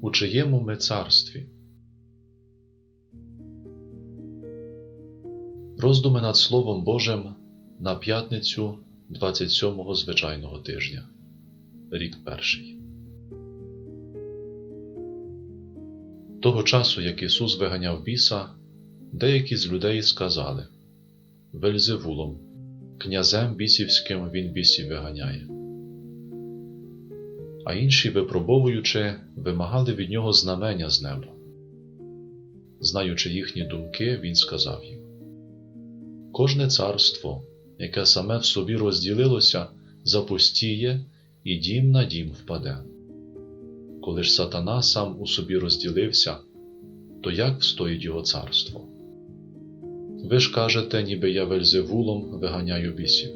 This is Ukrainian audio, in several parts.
у чиєму ми царстві. Роздуми над Словом Божим на п'ятницю 27-го звичайного тижня, рік перший. Того часу, як Ісус виганяв біса, деякі з людей сказали Вельзевулом, князем бісівським він бісів виганяє. А інші, випробовуючи, вимагали від нього знамення з неба. Знаючи їхні думки, він сказав їм: Кожне царство, яке саме в собі розділилося, запустіє і дім на дім впаде. Коли ж сатана сам у собі розділився, то як встоїть його царство? Ви ж кажете, ніби я вельзевулом виганяю бісів.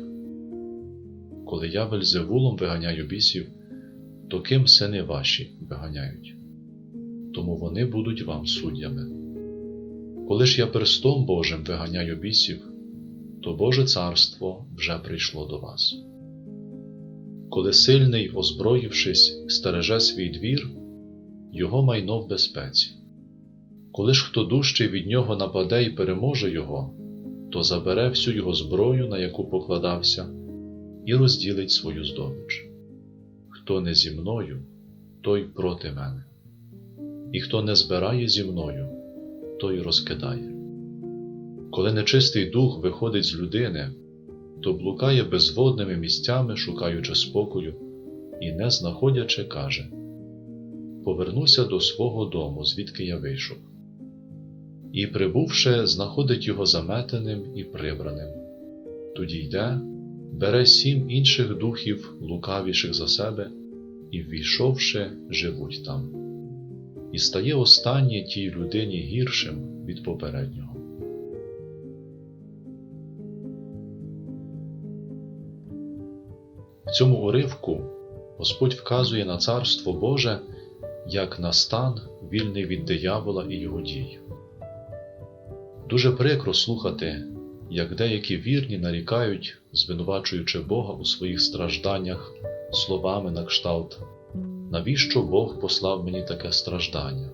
Коли я вельзевулом виганяю бісів, то ким сини ваші виганяють? Тому вони будуть вам суддями. Коли ж я перстом Божим виганяю бісів, то Боже царство вже прийшло до вас. Коли сильний, озброївшись, стереже свій двір, його майно в безпеці. Коли ж хто дужчий від нього нападе і переможе його, то забере всю його зброю, на яку покладався, і розділить свою здобич. Хто не зі мною, той проти мене, і хто не збирає зі мною, той розкидає. Коли нечистий дух виходить з людини, то блукає безводними місцями, шукаючи спокою, і, не знаходячи, каже Повернуся до свого дому, звідки я вийшов. І, прибувши, знаходить його заметеним і прибраним. Тоді йде, бере сім інших духів, лукавіших за себе, і, ввійшовши, живуть там. І стає останнє тій людині гіршим від попереднього. В цьому уривку Господь вказує на Царство Боже як на стан, вільний від диявола і його дій. Дуже прикро слухати, як деякі вірні нарікають, звинувачуючи Бога у своїх стражданнях словами на кшталт, навіщо Бог послав мені таке страждання,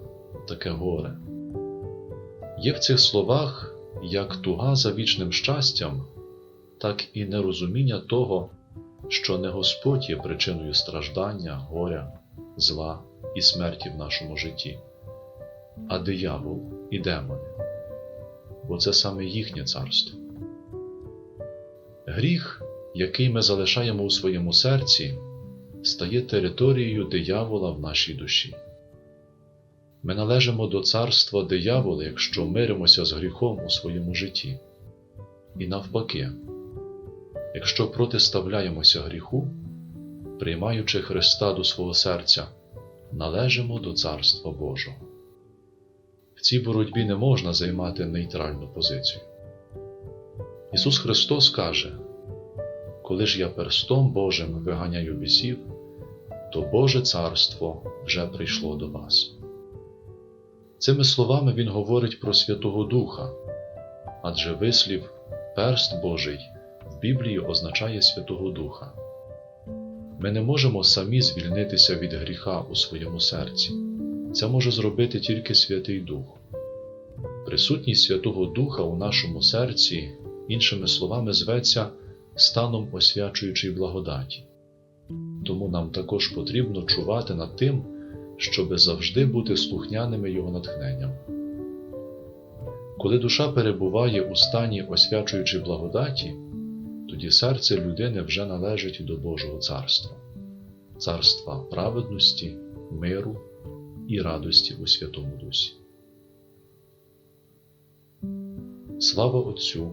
таке горе? Є в цих словах як туга за вічним щастям, так і нерозуміння того, що не Господь є причиною страждання, горя, зла і смерті в нашому житті, а диявол і демони, бо це саме їхнє царство. Гріх, який ми залишаємо у своєму серці, стає територією диявола в нашій душі. Ми належимо до царства диявола, якщо миримося з гріхом у своєму житті. І навпаки, якщо протиставляємося гріху, приймаючи Христа до свого серця, належимо до Царства Божого. В цій боротьбі не можна займати нейтральну позицію. Ісус Христос каже, коли ж я перстом Божим виганяю бісів, то Боже Царство вже прийшло до вас. Цими словами Він говорить про Святого Духа, адже вислів перст Божий в Біблії означає Святого Духа. Ми не можемо самі звільнитися від гріха у своєму серці. Це може зробити тільки Святий Дух. Присутність Святого Духа у нашому серці, іншими словами, зветься станом освячуючої благодаті. Тому нам також потрібно чувати над тим, щоби завжди бути слухняними Його натхненням. Коли душа перебуває у стані освячуючої благодаті, тоді серце людини вже належить до Божого царства, царства праведності, миру і радості у Святому Дусі. Слава Отцю